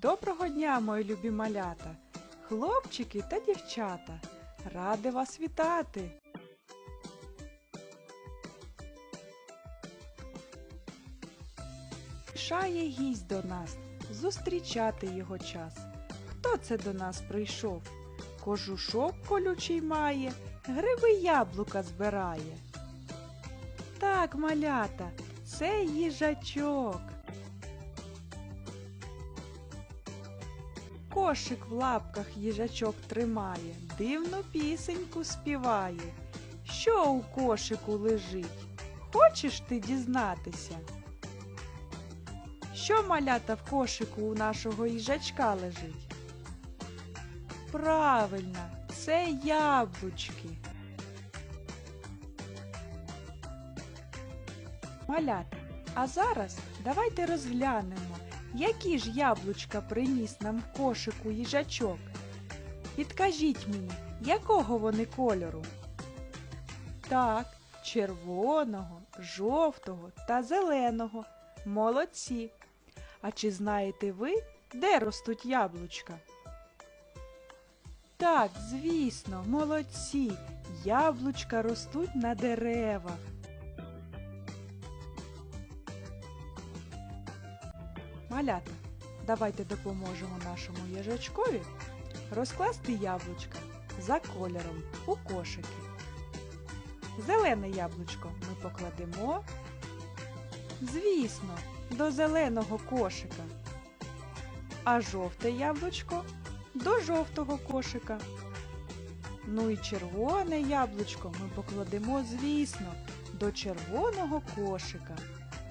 Доброго дня, мої любі малята, хлопчики та дівчата. Ради вас вітати! Шає гість до нас, зустрічати його час. Хто це до нас прийшов? Кожушок колючий має, гриби яблука збирає. Так, малята, це їжачок. Кошик в лапках їжачок тримає, дивну пісеньку співає. Що у кошику лежить? Хочеш ти дізнатися? Що малята в кошику у нашого їжачка лежить? Правильно, це яблучки. Малята, а зараз давайте розглянемо, які ж яблучка приніс нам в кошику їжачок. Підкажіть мені, якого вони кольору? Так, червоного, жовтого та зеленого. Молодці. А чи знаєте ви, де ростуть яблучка? Так, звісно, молодці. Яблучка ростуть на деревах. Малята, давайте допоможемо нашому їжачкові розкласти яблучка за кольором у кошики. Зелене яблучко ми покладемо, звісно, до зеленого кошика. А жовте яблучко до жовтого кошика. Ну і червоне яблучко ми покладемо, звісно, до червоного кошика.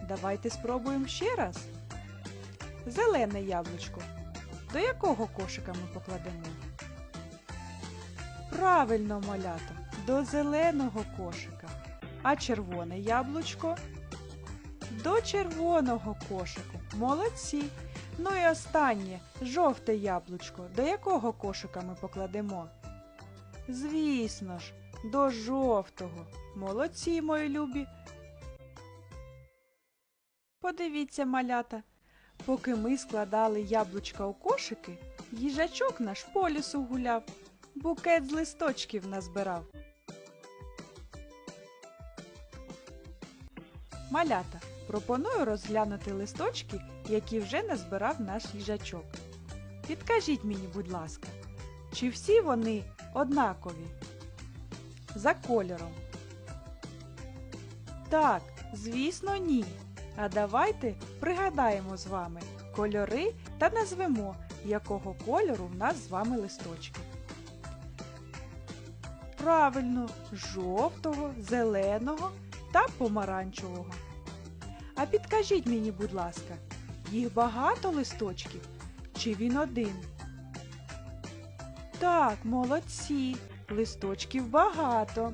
Давайте спробуємо ще раз. Зелене яблучко. До якого кошика ми покладемо? Правильно, малята, до зеленого кошика. А червоне яблучко? До червоного кошику. Молодці. Ну і останнє жовте яблучко. До якого кошика ми покладемо? Звісно ж, до жовтого. Молодці, мої любі. Подивіться, малята. Поки ми складали яблучка у кошики, їжачок наш по лісу гуляв, букет з листочків назбирав. Малята, пропоную розглянути листочки, які вже назбирав наш їжачок. Підкажіть мені, будь ласка, чи всі вони однакові? За кольором? Так, звісно, ні. А давайте пригадаємо з вами кольори та назвемо, якого кольору в нас з вами листочки. Правильно, жовтого, зеленого та помаранчевого. А підкажіть мені, будь ласка, їх багато листочків чи він один? Так, молодці, листочків багато.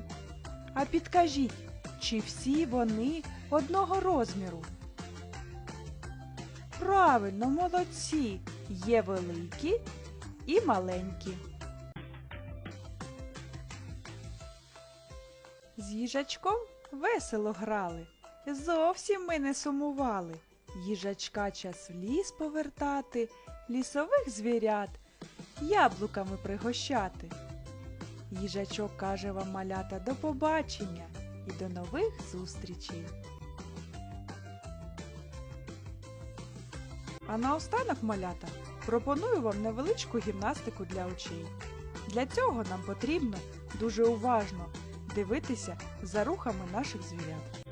А підкажіть, чи всі вони одного розміру? Правильно, молодці, є великі і маленькі. З їжачком весело грали, зовсім ми не сумували. Їжачка час в ліс повертати, лісових звірят яблуками пригощати. Їжачок каже вам малята до побачення і до нових зустрічей. А наостанок малята пропоную вам невеличку гімнастику для очей. Для цього нам потрібно дуже уважно дивитися за рухами наших звірят.